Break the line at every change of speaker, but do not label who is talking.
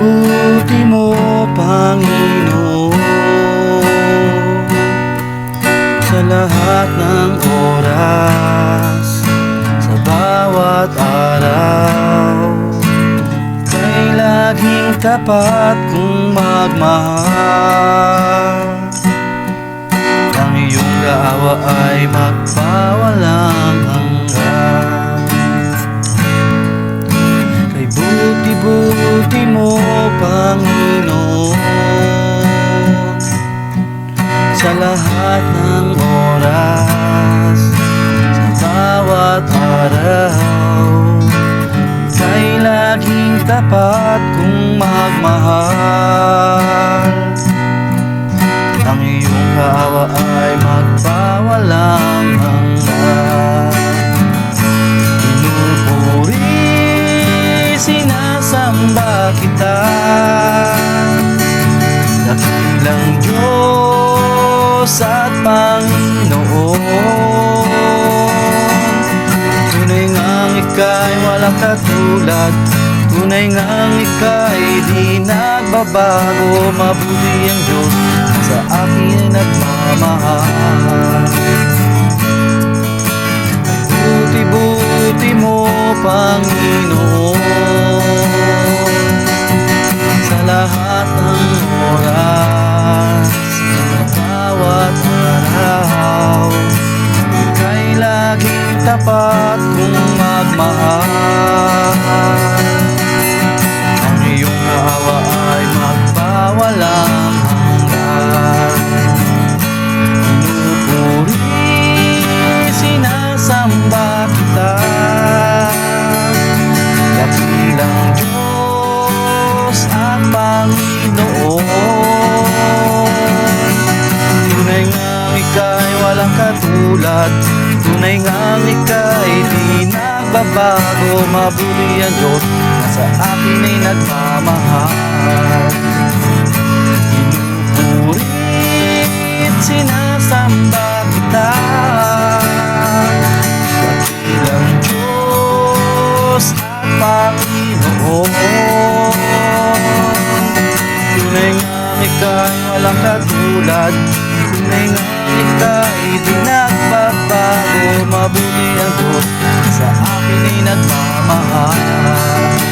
buti-buti mo, Panginoon. Sa lahat ng oras Sa bawat araw Kay laging tapat kong magmahal. Ang iyong gaawa ay magpawalang Sa lahat ng oras Sa bawat araw. Ika'y laging tapat kung magmahal. Ang iyong kaawa ay magpawalang hanggan sinasamba kita Diyos at Panginoon. Tunay ngang ika'y walang katulad Tunay ngang ika'y di nagbabago. Mabuti ang Diyos sa akin nagmamahal kita. Dakilang Diyos at Panginoon. Tunay nga ika'y walang katulad. Tunay nga ika'y di nagbabago. Mabuti ang Diyos na sa akin ay nagmamahal. Pinupurit, sinasamba Diyos at Panginoon. Tunay nga ika'y walang katulad. Tunay nga ika'y di Mabuti ang Diyos sa akin ay nagmamahal